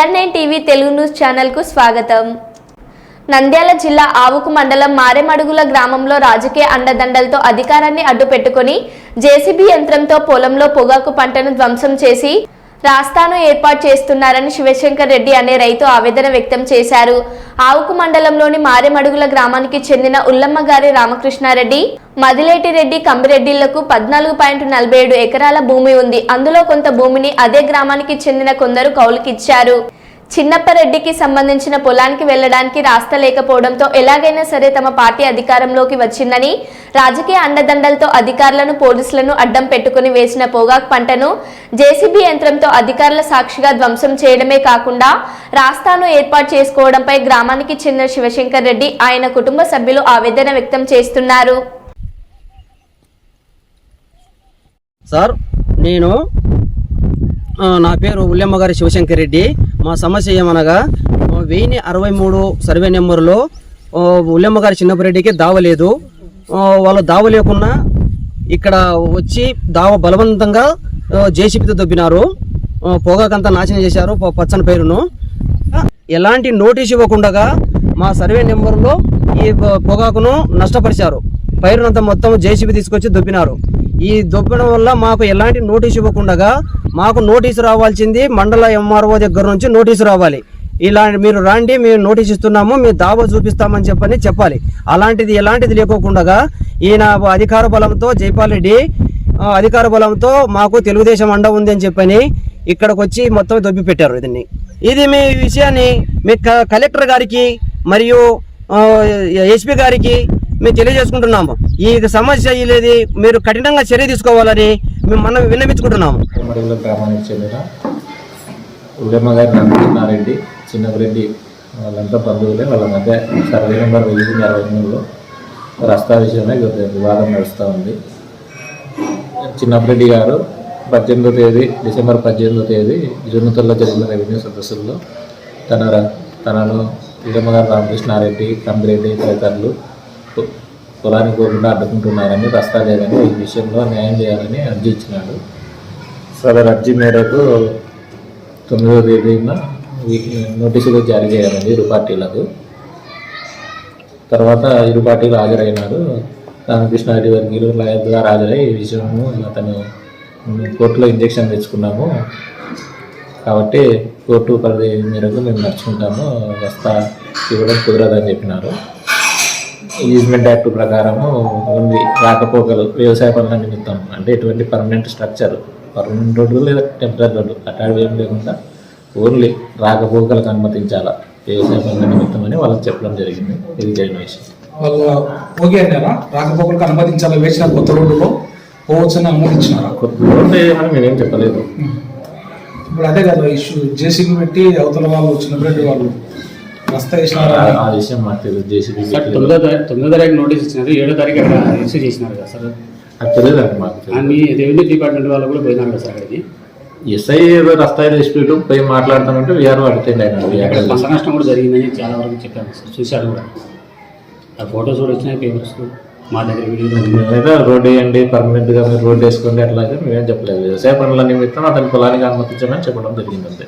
Nine TV Telugu news ఛానల్కు స్వాగతం. నంద్యాల జిల్లా ఆవుకు మండలం మారెమడుగుల గ్రామంలో రాజకీయ అండదండలతో అధికారాన్ని అడ్డుపెట్టుకుని జేసీబీ యంత్రంతో పొలంలో పొగాకు పంటను ధ్వంసం చేసి రాస్తాను ఏర్పాటు చేస్తున్నారని శివశంకర్ రెడ్డి అనే రైతు ఆవేదన వ్యక్తం చేశారు. ఆవుకు మండలంలోని మారెమడుగుల గ్రామానికి చెందిన ఉల్లమ్మ గారి రామకృష్ణారెడ్డి మదిలేటి రెడ్డి కంబిరెడ్డిలకు పద్నాలుగు పాయింట్ నలభై ఏడు ఎకరాల భూమి ఉంది. అందులో కొంత భూమిని అదే గ్రామానికి చెందిన కొందరు కౌలుకిచ్చారు. చిన్నప్పరెడ్డికి సంబంధించిన పొలానికి వెళ్ళడానికి రాస్తా లేకపోవడంతో ఎలాగైనా సరే తమ పార్టీ అధికారంలోకి వచ్చిందని రాజకీయ అండదండలతో అధికారులను పోలీసులను అడ్డం పెట్టుకుని వేసిన పొగాక్ పంటను జేసీబీ యంత్రంతో అధికారుల సాక్షిగా ధ్వంసం చేయడమే కాకుండా రాస్తాను ఏర్పాటు చేసుకోవడంపై గ్రామానికి చెందిన శివశంకర్ రెడ్డి ఆయన కుటుంబ సభ్యులు ఆవేదన వ్యక్తం చేస్తున్నారు. సార్ నేను నా పేరు ఉల్లమ్మగారి శివశంకర్ రెడ్డి. మా సమస్య ఏమనగా వెయ్యి అరవై మూడు సర్వే నెంబర్లో ఆ, ఉల్లెమ్మ గారి చిన్నపరెడ్డికి దావ లేదు. వాళ్ళు దావ లేకున్నా ఇక్కడ వచ్చి దావ బలవంతంగా జేసీపీతో దొబ్బినారు. ఆ, పొగాకంతా నాశనం చేశారు ప- పచ్చని పేరును. ఎలాంటి నోటీస్ ఇవ్వకుండా మా సర్వే నెంబర్లో ఈ పొ- పొగాకును నష్టపరిచారు. పైరునంతా మొత్తం జేసీబీ తీసుకొచ్చి దుబ్బినారు. ఈ దొబ్బడం వల్ల మాకు ఎలాంటి నోటీస్ ఇవ్వకుండా మాకు నోటీసు రావాల్సింది మండల ఎంఆర్ఓ దగ్గర నుంచి నోటీసు రావాలి. ఇలా మీరు రాండి మేము నోటీస్ ఇస్తున్నాము మేము దావా చూపిస్తామని చెప్పని చెప్పాలి. అలాంటిది ఎలాంటిది లేకోకుండా ఈయన అధికార బలంతో జైపాల్ రెడ్డి అధికార బలంతో మాకు తెలుగుదేశం అండ ఉంది అని చెప్పని ఇక్కడికి వచ్చి మొత్తం దొబ్బి పెట్టారు దీన్ని ఇది మీ విషయాన్ని మీ క- కలెక్టర్ గారికి మరియు ఎస్పీ గారికి మేము తెలియజేసుకుంటున్నాము. ఈ సమస్య ఇది మీరు కఠినంగా చర్య తీసుకోవాలని మేము మనం విన్నవించుకుంటున్నాము. మడుగుల గ్రామానికి చెందిన గారి నరసింహారెడ్డి చిన్నరెడ్డి వాళ్ళంతా బంధువులే. వాళ్ళ మధ్య సర్వే నెంబర్ వెయ్యి అరవై మూడులో రస్తా విషయమే వివాదం నడుస్తూ ఉంది. చిన్నపరెడ్డి గారు పద్దెనిమిదో తేదీ డిసెంబర్ పద్దెనిమిదో తేదీ జున్నుతల్లో జరిగిన రెవెన్యూ సదస్సుల్లో తన ర- తనను ఉదయమ్మ రామకృష్ణారెడ్డి కందిరెడ్డి తదితరులు పొలానికి పోకుండా అడ్డుకుంటున్నారని రస్తా లేదని ఈ విషయంలో న్యాయం చేయాలని అర్జీ ఇచ్చినాడు. సదరు అర్జీ మేరకు తొమ్మిదవ తేదీన నోటీసులు జారీ చేయాలండి ఇరు పార్టీలకు. తర్వాత ఇరు పార్టీలు హాజరైనారు. రామకృష్ణారెడ్డి వర్గీయులు లాయర్గా హాజరై ఈ విషయము అతను కోర్టులో ఇంజక్షన్ తెచ్చుకున్నాము. కాబట్టి కోర్టు పరిధి మేరకు మేము నడుచుకుంటాము. వస్తా ఇవ్వడం కుదరదని చెప్పినారు. ఈజ్మెంట్ యాక్ట్ ప్రకారము ఓన్లీ రాకపోకలు వ్యవసాయ పనుల నిమిత్తం. అంటే ఎటువంటి పర్మనెంట్ స్ట్రక్చర్ పర్మనెంట్ రోడ్డు లేదా టెంపరీ రోడ్డు అట్లాంటివి ఏం లేకుండా ఓన్లీ రాకపోకలకు అనుమతించాలా వ్యవసాయ పనుల నిమిత్తం అని వాళ్ళకి చెప్పడం జరిగింది. ఇది జరిగిన విషయం. వాళ్ళు ఓకే అన్నారా? రాకపోకలకు అనుమతించాలి? వేసిన కొత్త రోడ్డులో పోవచ్చని అనుమతించినారా కొత్త రోడ్డు వేయమని మేమేం చెప్పలేదు. ఇప్పుడు అదే కదా ఇష్యూ జేసీబీ పెట్టి అవతల వాళ్ళు చిన్నపిరెడ్డి వాళ్ళు ఆ- విషయం మాకు తెలియదు. జేసీబీ సార్ తొమ్మిదో తారీఖు తొమ్మిదో తారీఖు నోటీస్ ఇచ్చినారు ఏడో తారీఖు అక్కడ ఇష్యూ చేసినారు కదా సార్. అది తెలియదు అండి మాకు తెలియదు. అన్ని రెవెన్యూ డిపార్ట్మెంట్ వాళ్ళు కూడా పోయినారు కదా సార్ అక్కడికి? ఎస్ఐ ఏదో పోయి అక్కడ పంట నష్టం కూడా జరిగిందని చాలా వరకు చెప్పాను సార్ చూశారు కూడా. ఆ ఫొటోస్ కూడా వచ్చినాయి పేపర్స్ మా దగ్గర రోడ్ వేయండి పర్మనెంట్గా మీరు రోడ్ వేసుకోండి అట్లా అయితే మేమేం చెప్పలేదు. వ్యవసాయ పనుల నిమిత్తం అతని పొలానికి అనుమతించమని చెప్పడం జరిగింది అంతే